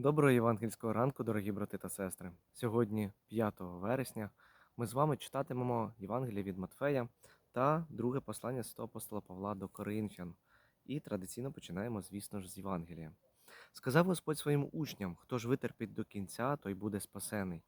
Доброго євангельського ранку, дорогі брати та сестри. Сьогодні, 5 вересня, ми з вами читатимемо Євангеліє від Матфея та друге послання святого апостола Павла до Коринфян. І традиційно починаємо, звісно ж, з Євангелія. Сказав Господь своїм учням: хто ж витерпить до кінця, той буде спасений.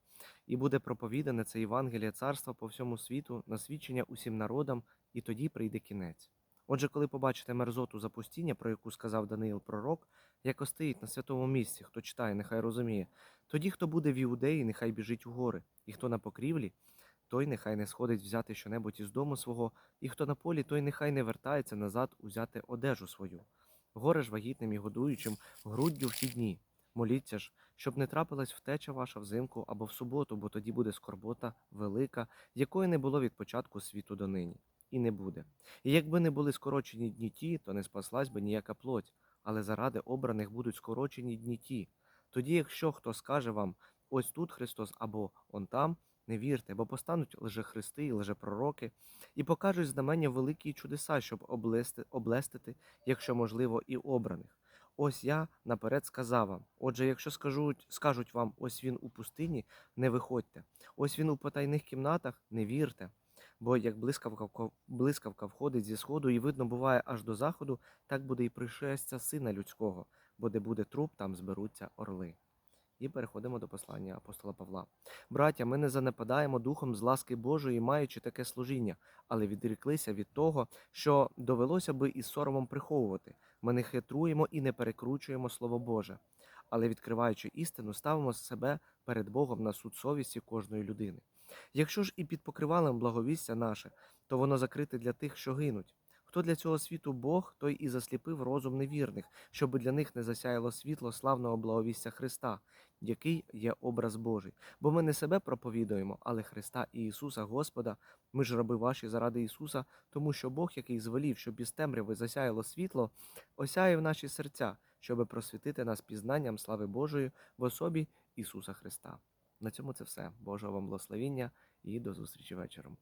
І буде проповідане це Євангеліє царства по всьому світу на свідчення усім народам, і тоді прийде кінець. Отже, коли побачите мерзоту запустіння, про яку сказав Даниїл пророк, яко стоїть на святому місці, хто читає, нехай розуміє. Тоді, хто буде в Іудеї, нехай біжить у гори, і хто на покрівлі, той нехай не сходить взяти щонебудь із дому свого, і хто на полі, той нехай не вертається назад узяти одежу свою. Горе ж вагітним і годуючим груддю в ті дні. Моліться ж, щоб не трапилась втеча ваша взимку або в суботу, бо тоді буде скорбота велика, якої не було від початку світу до нині. І не буде. І якби не були скорочені дні ті, то не спаслась би ніяка плоть але заради обраних будуть скорочені дні ті. Тоді, якщо хто скаже вам, ось тут Христос або он там, не вірте, бо постануть лжехристи і лжепророки, і покажуть знамення великі чудеса, щоб облести, облестити, якщо можливо, і обраних. Ось я наперед сказав вам. Отже, якщо скажуть, скажуть вам, ось він у пустині, не виходьте, ось він у потайних кімнатах, не вірте. Бо як блискавка, блискавка входить зі сходу і видно буває аж до заходу, так буде і пришестя сина людського, бо де буде труп, там зберуться орли. І переходимо до послання апостола Павла. Браття, ми не занепадаємо духом з ласки Божої, маючи таке служіння, але відріклися від того, що довелося би із соромом приховувати. Ми не хитруємо і не перекручуємо Слово Боже, але відкриваючи істину, ставимо себе перед Богом на суд совісті кожної людини. Якщо ж і під покривалом благовістя наше, то воно закрите для тих, що гинуть. Хто для цього світу Бог, той і засліпив розум невірних, щоб для них не засяяло світло славного благовістя Христа, який є образ Божий. Бо ми не себе проповідуємо, але Христа і Ісуса Господа. Ми ж раби ваші заради Ісуса, тому що Бог, який звелів, щоб із темряви засяяло світло, осяяв наші серця, щоб просвітити нас пізнанням слави Божої в особі Ісуса Христа. На цьому це все. Божого вам благословіння і до зустрічі вечором.